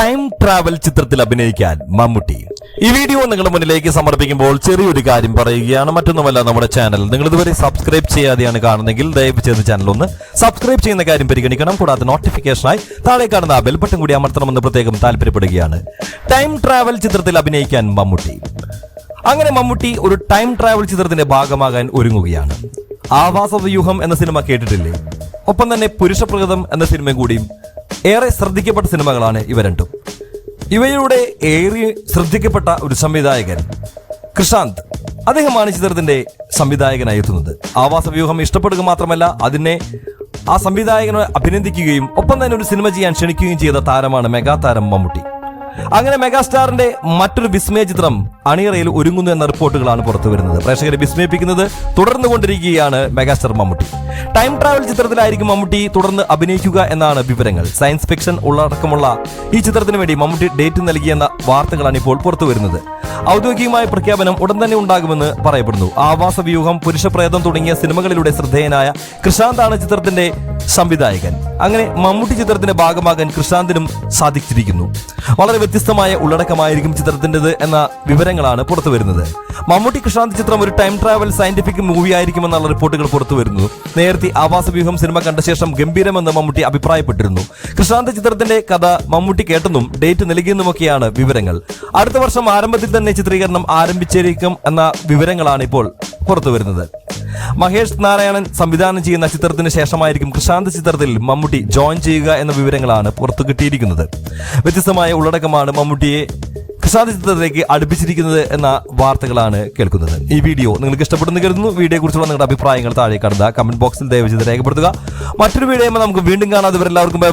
Time travel ചിത്രത്തിൽ അഭിനയിക്കാൻ മമ്മൂട്ടി. ഈ വീഡിയോ നിങ്ങളുടെ മുന്നിലേക്ക് സമർപ്പിക്കുമ്പോൾ ചെറിയൊരു കാര്യം പറയുകയാണ്. മറ്റൊന്നുമല്ല നമ്മുടെ ചാനൽ നിങ്ങൾ ഇതുവരെ സബ്സ്ക്രൈബ് ചെയ്യാതെയാണ് കാണുന്നതെങ്കിൽ ദയവ് ചെയ്ത് ചാനൽ ഒന്ന് സബ്സ്ക്രൈബ് ചെയ്യുന്ന കാര്യം പരിഗണിക്കണം. കൂടാതെ നോട്ടിഫിക്കേഷനായി താഴെ കാണുന്ന ബെൽ ബട്ടൺ കൂടി അമർത്തണമെന്ന് പ്രത്യേകം താല്പര്യപ്പെടുകയാണ്. ടൈം ട്രാവൽ ചിത്രത്തിൽ അഭിനയിക്കാൻ മമ്മൂട്ടി. അങ്ങനെ മമ്മൂട്ടി ഒരു ടൈം ട്രാവൽ ചിത്രത്തിന്റെ ഭാഗമാകാൻ ഒരുങ്ങുകയാണ്. ആവാസ വ്യൂഹം എന്ന സിനിമ കേട്ടിട്ടില്ലേ? ഒപ്പം തന്നെ പുരുഷപ്രകൃതം എന്ന സിനിമയും കൂടിയും ഏറെ ശ്രദ്ധിക്കപ്പെട്ട സിനിമകളാണ് ഇവ രണ്ടും. ഇവയിലൂടെ ഏറെ ശ്രദ്ധിക്കപ്പെട്ട ഒരു സംവിധായകൻ കൃഷാന്ത് അദ്ദേഹമാണ് ചിത്രത്തിന്റെ സംവിധായകനായി എത്തുന്നത്. ആവാസ വ്യൂഹം ഇഷ്ടപ്പെടുക മാത്രമല്ല അതിനെ ആ സംവിധായകനെ അഭിനന്ദിക്കുകയും ഒപ്പം തന്നെ ഒരു സിനിമ ചെയ്യാൻ ക്ഷണിക്കുകയും ചെയ്ത താരമാണ് മെഗാ താരം മമ്മൂട്ടി. അങ്ങനെ മെഗാസ്റ്റാറിന്റെ മറ്റൊരു വിസ്മയ ചിത്രം അണിയറയിൽ ഒരുങ്ങുന്നു എന്ന റിപ്പോർട്ടുകളാണ് പുറത്തു വരുന്നത് പ്രേക്ഷകരെ വിസ്മയിപ്പിക്കുന്നത് തുടർന്നു കൊണ്ടിരിക്കുകയാണ് മെഗാസ്റ്റർ മമ്മൂട്ടി. ടൈം ട്രാവൽ ചിത്രത്തിലായിരിക്കും മമ്മൂട്ടി തുടർന്ന് അഭിനയിക്കുക എന്നാണ് വിവരങ്ങൾ. സയൻസ് ഫിക്ഷൻ ഉള്ളടക്കമുള്ള ഈ ചിത്രത്തിന് വേണ്ടി മമ്മൂട്ടി ഡേറ്റ് നൽകിയെന്ന വാർത്തകളാണ് ഇപ്പോൾ പുറത്തു വരുന്നത് ഔദ്യോഗികമായ പ്രഖ്യാപനം ഉടൻ തന്നെ ഉണ്ടാകുമെന്ന് പറയപ്പെടുന്നു. ആവാസ വ്യൂഹം പുരുഷപ്രേതം തുടങ്ങിയ സിനിമകളിലൂടെ ശ്രദ്ധേയനായ കൃഷാന്താണ് ചിത്രത്തിന്റെ സംവിധായകൻ. അങ്ങനെ മമ്മൂട്ടി ചിത്രത്തിന്റെ ഭാഗമാകാൻ കൃഷാന്തിനും സാധിച്ചിരിക്കുന്നു. വളരെ വ്യത്യസ്തമായ ഉള്ളടക്കമായിരിക്കും ചിത്രത്തിന്റെത് എന്ന വിവരങ്ങളാണ് പുറത്തു വരുന്നത്. മമ്മൂട്ടി കൃഷ്ണാന്ത് ചിത്രം ഒരു ടൈം ട്രാവൽ സയന്റിഫിക് മൂവി ആയിരിക്കുമെന്നുള്ള റിപ്പോർട്ടുകൾ പുറത്തു വരുന്നു നേരത്തെ ആവാസ വ്യൂഹം സിനിമ കണ്ട ശേഷം ഗംഭീരമെന്ന് മമ്മൂട്ടി അഭിപ്രായപ്പെട്ടിരുന്നു. കൃഷ്ണാന്ത് ചിത്രത്തിന്റെ കഥ മമ്മൂട്ടി കേട്ടെന്നും ഡേറ്റ് നൽകിയെന്നുമൊക്കെയാണ് വിവരങ്ങൾ. അടുത്ത വർഷം ആരംഭത്തിൽ തന്നെ ചിത്രീകരണം ആരംഭിച്ചേക്കും എന്ന വിവരങ്ങളാണ് ഇപ്പോൾ പുറത്തു വരുന്നത്. മഹേഷ് നാരായണൻ സംവിധാനം ചെയ്യുന്ന ചിത്രത്തിന് ശേഷമായിരിക്കും പ്രശാന്ത് ചിത്രത്തിൽ മമ്മൂട്ടി ജോയിൻ ചെയ്യുക എന്ന വിവരങ്ങളാണ് പുറത്തു കിട്ടിയിരിക്കുന്നത്. വ്യത്യസ്തമായ ഉള്ളടക്കമാണ് മമ്മൂട്ടിയെ പ്രസാദ് ചിത്രത്തിലേക്ക് അടുപ്പിച്ചിരിക്കുന്നത് എന്ന വാർത്തകളാണ് കേൾക്കുന്നത്. ഈ വീഡിയോ നിങ്ങൾക്ക് ഇഷ്ടപ്പെടുന്നു കരുതുന്നു. വീഡിയോയെക്കുറിച്ചുള്ള നിങ്ങളുടെ അഭിപ്രായങ്ങൾ താഴെ കടന്ന കമന്റ് ബോക്സിൽ ദയവചെയ്ത് രേഖപ്പെടുത്തുക. മറ്റൊരു വീഡിയോ നമുക്ക് വീണ്ടും കാണാതെ എല്ലാവർക്കും ബൈ